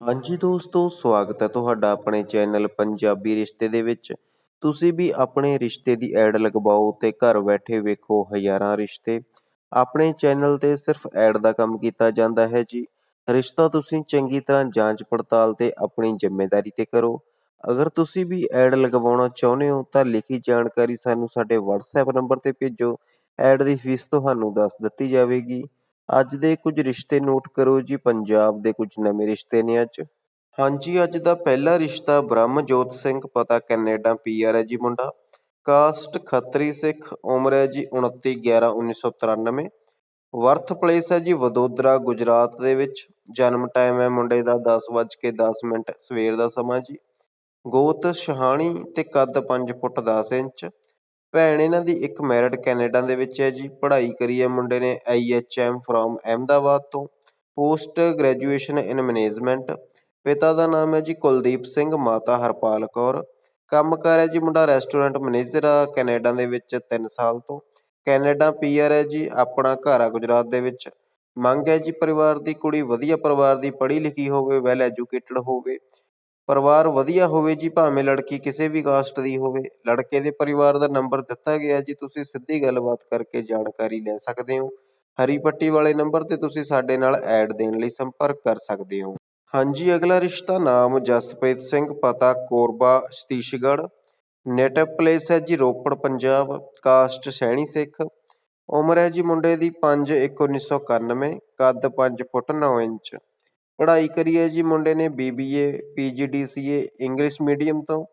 ਹਾਂਜੀ ਦੋਸਤੋ, ਸਵਾਗਤ ਹੈ ਤੁਹਾਡਾ ਆਪਣੇ ਚੈਨਲ ਪੰਜਾਬੀ ਰਿਸ਼ਤੇ ਦੇ ਵਿੱਚ। ਤੁਸੀਂ ਵੀ ਆਪਣੇ ਰਿਸ਼ਤੇ ਦੀ ਐਡ ਲਗਵਾਓ ਤੇ ਘਰ ਬੈਠੇ ਵੇਖੋ ਹਜ਼ਾਰਾਂ ਰਿਸ਼ਤੇ। ਆਪਣੇ ਚੈਨਲ ਤੇ ਸਿਰਫ ਐਡ ਦਾ ਕੰਮ ਕੀਤਾ ਜਾਂਦਾ ਹੈ ਜੀ। ਰਿਸ਼ਤਾ ਤੁਸੀਂ ਚੰਗੀ ਤਰ੍ਹਾਂ ਜਾਂਚ ਪੜਤਾਲ ਤੇ ਆਪਣੀ ਜ਼ਿੰਮੇਵਾਰੀ ਤੇ ਕਰੋ। ਅਗਰ ਤੁਸੀਂ ਵੀ ਐਡ ਲਗਵਾਉਣਾ ਚਾਹੁੰਦੇ ਹੋ ਤਾਂ ਲਿਖੀ ਜਾਣਕਾਰੀ ਸਾਨੂੰ ਸਾਡੇ WhatsApp ਨੰਬਰ ਤੇ ਭੇਜੋ। ਐਡ ਦੀ ਫੀਸ ਤੁਹਾਨੂੰ ਦੱਸ ਦਿੱਤੀ ਜਾਵੇਗੀ। ਅੱਜ ਦੇ ਕੁਝ ਰਿਸ਼ਤੇ ਨੋਟ ਕਰੋ ਜੀ, ਪੰਜਾਬ ਦੇ ਕੁਝ ਨਵੇਂ ਰਿਸ਼ਤੇ ਨੇ ਅੱਜ। ਹਾਂਜੀ, ਅੱਜ ਦਾ ਪਹਿਲਾ ਰਿਸ਼ਤਾ ਬ੍ਰਹਮਜੋਤ ਸਿੰਘ, ਪਤਾ ਕੈਨੇਡਾ ਪੀਆਰ ਹੈ ਜੀ ਮੁੰਡਾ। ਕਾਸਟ ਖੱਤਰੀ ਸਿੱਖ, ਉਮਰ ਹੈ ਜੀ 29 11 1993 ਵਰਥ ਪਲੇਸ ਹੈ ਜੀ ਵਡੋਦਰਾ, ਗੁਜਰਾਤ ਦੇ ਵਿੱਚ। ਜਨਮ ਟਾਈਮ ਹੈ ਮੁੰਡੇ ਦਾ 10:10 ਮਿੰਟ ਸਵੇਰ ਦਾ ਸਮਾਂ ਜੀ। ਗੋਤ, ਸ਼ਹਾਣੀ ਤੇ ਕੱਦ 5 ਫੁੱਟ 10 ਇੰਚ। ਭੈਣ, ਇਹਨਾਂ ਦੀ ਇੱਕ ਮੈਰਿਡ ਕੈਨੇਡਾ ਦੇ ਵਿੱਚ ਹੈ ਜੀ। ਪੜ੍ਹਾਈ ਕਰੀ ਹੈ ਮੁੰਡੇ ਨੇ I H M from Ahmedabad ਤੋਂ। ਪੋਸਟ ਗ੍ਰੈਜੂਏਸ਼ਨ ਇਨ ਮੈਨੇਜਮੈਂਟ ਪਿਤਾ ਦਾ ਨਾਮ ਹੈ ਜੀ ਕੁਲਦੀਪ ਸਿੰਘ, ਮਾਤਾ ਹਰਪਾਲ ਕੌਰ। ਕੰਮ ਕਰ ਹੈ ਜੀ ਮੁੰਡਾ ਰੈਸਟੋਰੈਂਟ ਮੈਨੇਜਰ ਆ ਕੈਨੇਡਾ ਦੇ ਵਿੱਚ 3 ਸਾਲ ਤੋਂ। ਕੈਨੇਡਾ ਪੀਆਰ ਹੈ ਜੀ ਆਪਣਾ ਘਰ ਆ ਗੁਜਰਾਤ ਦੇ ਵਿੱਚ। ਮੰਗ ਹੈ ਜੀ ਪਰਿਵਾਰ ਦੀ ਕੁੜੀ ਵਧੀਆ ਪਰਿਵਾਰ ਦੀ ਪੜ੍ਹੀ ਲਿਖੀ ਹੋਵੇ ਵੈਲ ਐਜੂਕੇਟਡ ਹੋਵੇ। ਪਰਿਵਾਰ ਵਧੀਆ ਹੋਵੇ ਜੀ, ਭਾਵੇਂ ਲੜਕੀ ਕਿਸੇ ਵੀ ਕਾਸਟ ਦੀ ਹੋਵੇ, ਲੜਕੇ ਦੇ ਪਰਿਵਾਰ ਦਾ ਨੰਬਰ ਦਿੱਤਾ ਗਿਆ ਜੀ, ਤੁਸੀਂ ਸਿੱਧੀ ਗੱਲਬਾਤ ਕਰਕੇ ਜਾਣਕਾਰੀ ਲੈ ਸਕਦੇ ਹੋ। ਹਰੀ ਪੱਟੀ ਵਾਲੇ ਨੰਬਰ ਤੇ ਤੁਸੀਂ ਸਾਡੇ ਨਾਲ ਐਡ ਦੇਣ ਲਈ ਸੰਪਰਕ ਕਰ ਸਕਦੇ ਹੋ। ਹਾਂਜੀ, ਅਗਲਾ ਰਿਸ਼ਤਾ ਨਾਮ ਜਸਪ੍ਰੀਤ ਸਿੰਘ, ਪਤਾ ਕੋਰਬਾ, ਸਤੀਸ਼ਗੜ੍ਹ। ਨੇਟਿਵ ਪਲੇਸ ਹੈ ਜੀ, ਰੋਪੜ, ਪੰਜਾਬ। ਕਾਸਟ ਸੈਣੀ ਸਿੱਖ। ਉਮਰ ਹੈ ਜੀ ਮੁੰਡੇ ਦੀ 5 1 1991 ਕੱਦ 5 ਫੁੱਟ 9 ਇੰਚ। ਪੜ੍ਹਾਈ ਕਰੀ ਹੈ ਜੀ ਮੁੰਡੇ ਨੇ ਬੀਬੀਏ, ਪੀਜੀਡੀਸੀਏ, ਇੰਗਲਿਸ਼ ਮੀਡੀਅਮ ਤੋਂ।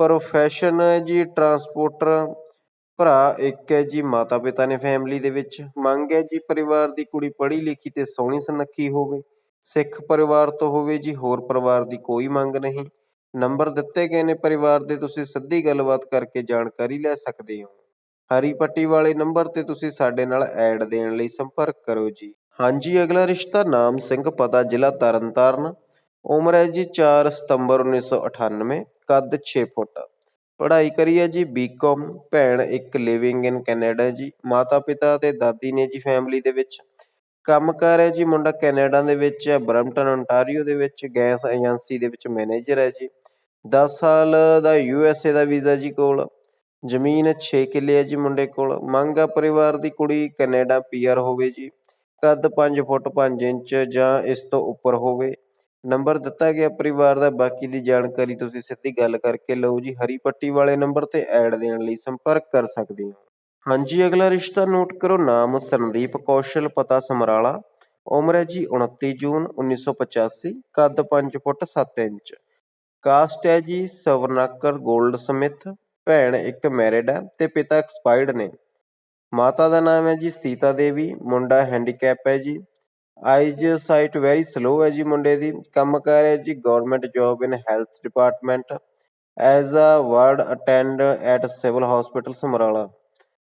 ਪ੍ਰੋਫੈਸ਼ਨ ਹੈ ਜੀ ਟਰਾਂਸਪੋਰਟਰ। ਭਰਾ ਇੱਕ ਹੈ ਜੀ ਮਾਤਾ ਪਿਤਾ ਨੇ ਫੈਮਿਲੀ ਦੇ ਵਿੱਚ। ਮੰਗ ਹੈ ਜੀ ਪਰਿਵਾਰ ਦੀ ਕੁੜੀ ਪੜ੍ਹੀ ਲਿਖੀ ਤੇ ਸੋਹਣੀ ਸੁਨੱਖੀ ਹੋਵੇ। ਸਿੱਖ ਪਰਿਵਾਰ ਤੋਂ ਹੋਵੇ ਜੀ, ਹੋਰ ਪਰਿਵਾਰ ਦੀ ਕੋਈ ਮੰਗ ਨਹੀਂ। ਨੰਬਰ ਦਿੱਤੇ ਗਏ ਨੇ ਪਰਿਵਾਰ ਦੇ, ਤੁਸੀਂ ਸਿੱਧੀ ਗੱਲਬਾਤ ਕਰਕੇ ਜਾਣਕਾਰੀ ਲੈ ਸਕਦੇ ਹੋ। ਹਰੀ ਪੱਟੀ ਵਾਲੇ ਨੰਬਰ ਤੇ ਤੁਸੀਂ ਸਾਡੇ ਨਾਲ ਐਡ ਦੇਣ ਲਈ ਸੰਪਰਕ ਕਰੋ ਜੀ। ਹਾਂਜੀ, ਅਗਲਾ ਰਿਸ਼ਤਾ ਨਾਮ ਸਿੰਘ, ਪਤਾ ਜ਼ਿਲ੍ਹਾ ਤਰਨਤਾਰਨ, ਉਮਰ ਹੈ ਜੀ 4 ਸਤੰਬਰ 1998 ਕੱਦ 6 ਫੁੱਟ। ਪੜ੍ਹਾਈ ਕਰੀ ਹੈ ਜੀ ਬੀਕਾਮ ਭੈਣ ਇੱਕ ਲਿਵਿੰਗ ਇਨ ਕੈਨੇਡਾ ਜੀ। ਮਾਤਾ ਪਿਤਾ ਤੇ ਦਾਦੀ ਨੇ ਜੀ ਫੈਮਿਲੀ ਦੇ ਵਿੱਚ। ਕੰਮ ਕਰ ਹੈ ਜੀ, ਮੁੰਡਾ ਕੈਨੇਡਾ ਦੇ ਵਿੱਚ ਹੈ ਬਰਮਟਨ ਓਨਟਾਰੀਓ ਦੇ ਵਿੱਚ, ਗੈਸ ਏਜੰਸੀ ਦੇ ਵਿੱਚ ਮੈਨੇਜਰ ਹੈ ਜੀ। 10 ਸਾਲ ਦਾ ਯੂ ਐਸ ਏ ਦਾ ਵੀਜ਼ਾ ਜੀ ਕੋਲ। ਜ਼ਮੀਨ 6 ਕਿੱਲੇ ਹੈ ਜੀ ਮੁੰਡੇ ਕੋਲ। ਮੰਗ ਆ ਪਰਿਵਾਰ ਦੀ ਕੁੜੀ ਕੈਨੇਡਾ ਪੀਆਰ ਹੋਵੇ ਜੀ। ਕੱਦ 5 ਫੁੱਟ 5 ਇੰਚ ਜਾਂ ਇਸ ਤੋਂ ਉੱਪਰ ਹੋਵੇ। ਨੰਬਰ ਦਿੱਤਾ ਗਿਆ ਪਰਿਵਾਰ ਦਾ, ਬਾਕੀ ਦੀ ਜਾਣਕਾਰੀ ਤੁਸੀਂ ਸਿੱਧੀ ਗੱਲ ਕਰਕੇ ਲਓ ਜੀ। ਹਰੀ ਪੱਟੀ ਵਾਲੇ ਨੰਬਰ ਤੇ ਐਡ ਦੇਣ ਲਈ ਸੰਪਰਕ ਕਰ ਸਕਦੇ ਹੋ। ਹਾਂਜੀ, ਅਗਲਾ ਰਿਸ਼ਤਾ ਨੋਟ ਕਰੋ। ਨਾਮ ਸੰਦੀਪ ਕੌਸ਼ਲ ਪਤਾ ਸਮਰਾਲਾ। ਉਮਰ ਹੈ ਜੀ 29 ਜੂਨ 1985 ਕੱਦ 5 ਫੁੱਟ 7 ਇੰਚ। ਕਾਸਟ ਹੈ ਜੀ ਸਵਰਨਾਕਰ 골ਡ ਸਮਿਥ। ਭੈਣ ਇੱਕ ਮੈਰਿਡ ਹੈ ਤੇ ਪਿਤਾ ਐਕਸਪਾਇਰਡ ਨੇ। ਮਾਤਾ ਦਾ ਨਾਮ ਹੈ ਜੀ ਸੀਤਾ ਦੇਵੀ, ਮੁੰਡਾ ਹੈਂਡੀਕੈਪ ਹੈ ਜੀ। ਆਈਜ ਸਾਈਟ ਵੈਰੀ ਸਲੋ ਹੈ ਜੀ ਮੁੰਡੇ ਦੀ। ਕੰਮ ਕਰ ਹੈ ਜੀ government job in health department as a ward attend at civil hospital Samrala.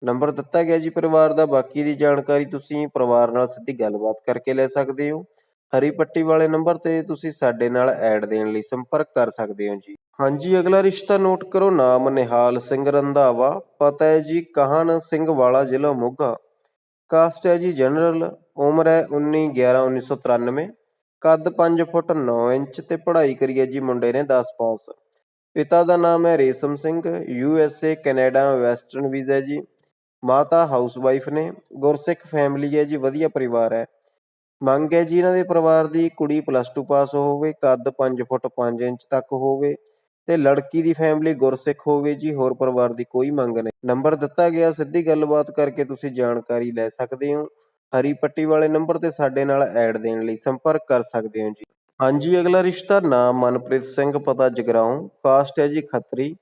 Number ਦਿੱਤਾ ਗਿਆ ਜੀ ਪਰਿਵਾਰ ਦਾ। ਬਾਕੀ ਦੀ ਜਾਣਕਾਰੀ ਤੁਸੀਂ ਪਰਿਵਾਰ ਨਾਲ ਸਿੱਧੀ ਗੱਲਬਾਤ ਕਰਕੇ ਲੈ ਸਕਦੇ ਹੋ। ਹਰੀ ਪੱਟੀ ਵਾਲੇ ਨੰਬਰ ਤੇ ਤੁਸੀਂ ਸਾਡੇ ਨਾਲ ਐਡ ਦੇਣ ਲਈ ਸੰਪਰਕ ਕਰ ਸਕਦੇ ਹੋ ਜੀ। ਹਾਂਜੀ, ਅਗਲਾ ਰਿਸ਼ਤਾ ਨੋਟ ਕਰੋ। ਨਾਮ ਨਿਹਾਲ ਸਿੰਘ ਰੰਧਾਵਾ। ਪਤਾ ਹੈ ਜੀ, ਕਹਾਨ ਸਿੰਘ ਵਾਲਾ ਜ਼ਿਲ੍ਹਾ ਮੋਗਾ। ਕਾਸਟ ਹੈ ਜੀ ਜਨਰਲ। ਉਮਰ ਹੈ 19 11 1993 ਕੱਦ 5 ਫੁੱਟ 9 ਇੰਚ ਤੇ ਪੜ੍ਹਾਈ ਕਰੀ ਹੈ ਜੀ ਮੁੰਡੇ ਨੇ 10 ਪਾਸ। ਪਿਤਾ ਦਾ ਨਾਮ ਹੈ Resham Singh. U S A, Canada, western visa ਜੀ। ਮਾਤਾ ਹਾਊਸ ਵਾਈਫ ਨੇ। ਗੁਰਸਿੱਖ ਫੈਮਿਲੀ ਹੈ ਜੀ, ਵਧੀਆ ਪਰਿਵਾਰ ਹੈ। ਮੰਗ ਹੈ ਜੀ ਇਹਨਾਂ ਦੇ ਪਰਿਵਾਰ ਦੀ ਕੁੜੀ ਪਲੱਸ 2 ਪਾਸ ਹੋਵੇ, ਕੱਦ 5 ਫੁੱਟ 5 ਇੰਚ ਤੱਕ ਹੋਵੇ। ਤੇ ਲੜਕੀ ਦੀ ਫੈਮਿਲੀ ਗੁਰਸਿੱਖ ਹੋਵੇ ਜੀ, ਹੋਰ ਪਰਿਵਾਰ ਦੀ ਕੋਈ ਮੰਗ ਨਹੀਂ। ਨੰਬਰ ਦਿੱਤਾ ਗਿਆ, ਸਿੱਧੀ ਗੱਲਬਾਤ ਕਰਕੇ ਤੁਸੀਂ ਜਾਣਕਾਰੀ ਲੈ ਸਕਦੇ ਹੋ। ਹਰੀ ਪੱਟੀ ਵਾਲੇ ਨੰਬਰ ਤੇ ਸਾਡੇ ਨਾਲ ਐਡ ਦੇਣ ਲਈ ਸੰਪਰਕ ਕਰ ਸਕਦੇ ਹੋ ਜੀ। ਹਾਂਜੀ, ਅਗਲਾ ਰਿਸ਼ਤਾ ਨਾਮ ਮਨਪ੍ਰੀਤ ਸਿੰਘ, ਪਤਾ ਜਗਰਾਉਂ ਕਾਸਟ ਹੈ ਜੀ ਖੱਤਰੀ।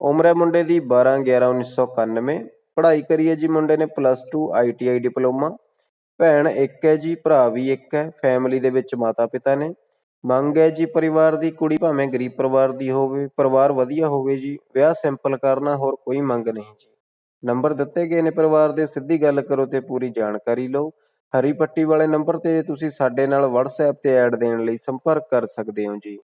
ਉਮਰ ਹੈ ਮੁੰਡੇ ਦੀ 12 11 1991 ਪੜ੍ਹਾਈ ਕਰੀ ਹੈ ਜੀ ਮੁੰਡੇ ਨੇ ਪਲੱਸ 2 ਆਈਟੀਆਈ ਡਿਪਲੋਮਾ। ਭੈਣ ਇੱਕ ਹੈ ਜੀ, ਭਰਾ ਵੀ ਇੱਕ ਹੈ। ਫੈਮਿਲੀ ਦੇ ਵਿੱਚ ਮਾਤਾ ਪਿਤਾ ਨੇ। ਮੰਗ ਹੈ ਜੀ ਪਰਿਵਾਰ ਦੀ, ਕੁੜੀ ਭਾਵੇਂ ਗਰੀਬ ਪਰਿਵਾਰ ਦੀ ਹੋਵੇ, ਪਰਿਵਾਰ ਵਧੀਆ ਹੋਵੇ ਜੀ, ਵਿਆਹ ਸਿੰਪਲ ਕਰਨਾ ਹੋਰ ਕੋਈ ਮੰਗ ਨਹੀਂ ਜੀ। ਨੰਬਰ ਦਿੱਤੇ ਗਏ ਨੇ ਪਰਿਵਾਰ ਦੇ, ਸਿੱਧੀ ਗੱਲ ਕਰੋ ਤੇ ਪੂਰੀ ਜਾਣਕਾਰੀ ਲਓ। ਹਰੀ ਪੱਟੀ ਵਾਲੇ ਨੰਬਰ ਤੇ ਤੁਸੀਂ ਸਾਡੇ ਨਾਲ WhatsApp ਤੇ ਐਡ ਦੇਣ ਲਈ ਸੰਪਰਕ ਕਰ ਸਕਦੇ ਹੋ ਜੀ।